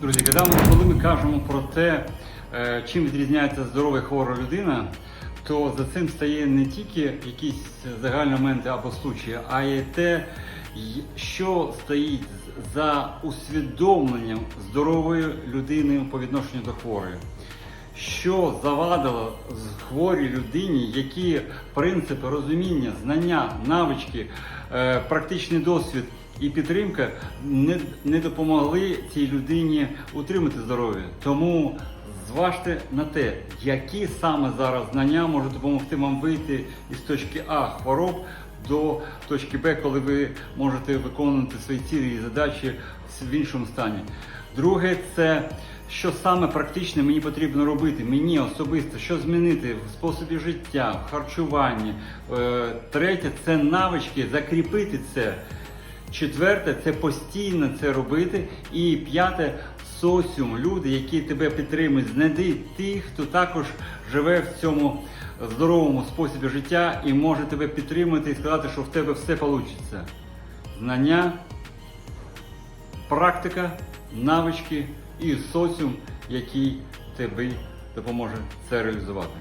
Друзі, коли ми, кажемо про те, е, чим відрізняється здорова і хвора людина, то за цим стає не тільки якісь загальні моменти або случаї, а й те, що стоїть за усвідомленням здорової людини по відношенню до хворої. Що завадило хворій людині, які принципи розуміння, знання, навички, е, практичний досвід і підтримка не, не допомогли цій людині утримати здоров'я. Тому зважте на те, які саме зараз знання можуть допомогти вам вийти із точки А хвороб до точки Б, коли ви можете виконувати свої цілі і задачі в іншому стані. Друге, це що саме практичне мені потрібно робити, мені особисто, що змінити в способі життя, в харчуванні. Е, Третє це навички, закріпити це. Четверте це постійно це робити. І п'яте соціум, люди, які тебе підтримують, знайди тих, хто також живе в цьому здоровому способі життя і може тебе підтримати і сказати, що в тебе все вийде. Знання, практика, навички і соціум, який тобі допоможе це реалізувати.